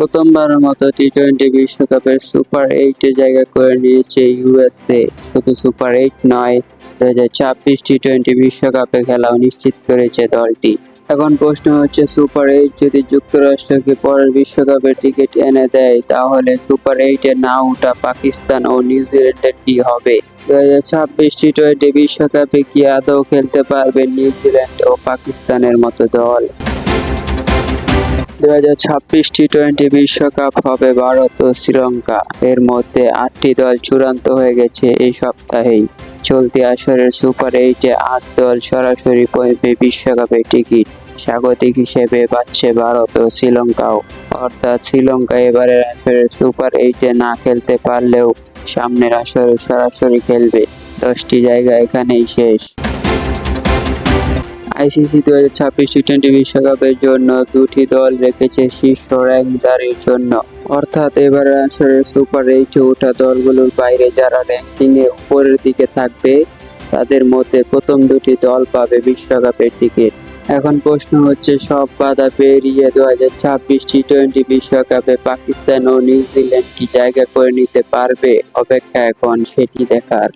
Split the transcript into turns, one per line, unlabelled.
প্রথমবারের মতো T twenty বিশ্বকাপের সুপার এইটে জায়গা করে নিয়েছে ইউএসএ শুধু সুপার এইট নয় দু হাজার ছাব্বিশ টি টোয়েন্টি বিশ্বকাপে খেলাও নিশ্চিত করেছে দলটি। এখন প্রশ্ন হচ্ছে সুপার এইট যদি যুক্তরাষ্ট্রকে পরের বিশ্বকাপের টিকিট এনে দেয়, তাহলে সুপার এইটে না ওঠা পাকিস্তান ও নিউজিল্যান্ডের কি হবে? দু হাজার ছাব্বিশ টি টোয়েন্টি বিশ্বকাপে কি আদৌ খেলতে পারবে নিউজিল্যান্ড ও পাকিস্তানের মতো দল? দু হাজার ছাব্বিশ টি টোয়েন্টি বিশ্বকাপ হবে ভারত ও শ্রীলঙ্কা। এর মধ্যে আটটি দল চূড়ান্ত হয়ে গেছে এই সপ্তাহেই। চলতি আসরের সুপার এইটে আট দল সরাসরি পাবে বিশ্বকাপের টিকিট। স্বাগতিক হিসেবে পাচ্ছে ভারত ও শ্রীলঙ্কাও। অর্থাৎ শ্রীলঙ্কা এবারের আসরের সুপার এইটে না খেলতে পারলেও সামনের আসরে সরাসরি খেলবে। দশটি জায়গা এখানেই শেষ। আইসিসি দু হাজার ছাব্বিশ টি টোয়েন্টি বিশ্বকাপের জন্য দুটি দল রেখেছে শীর্ষ র্যাঙ্কদারির জন্য। অর্থাৎ এবার আসরে সুপার এইটে ওঠা দলগুলোর বাইরে যারা র্যাঙ্কিং এ উপরের দিকে থাকবে, তাদের মধ্যে প্রথম দুটি দল পাবে বিশ্বকাপের টিকিট। এখন প্রশ্ন হচ্ছে, সব বাধা পেরিয়ে দু হাজার ছাব্বিশ টি টোয়েন্টি বিশ্বকাপে পাকিস্তান ও নিউজিল্যান্ড কি জায়গা করে নিতে পারবে? অপেক্ষা এখন সেটি দেখার।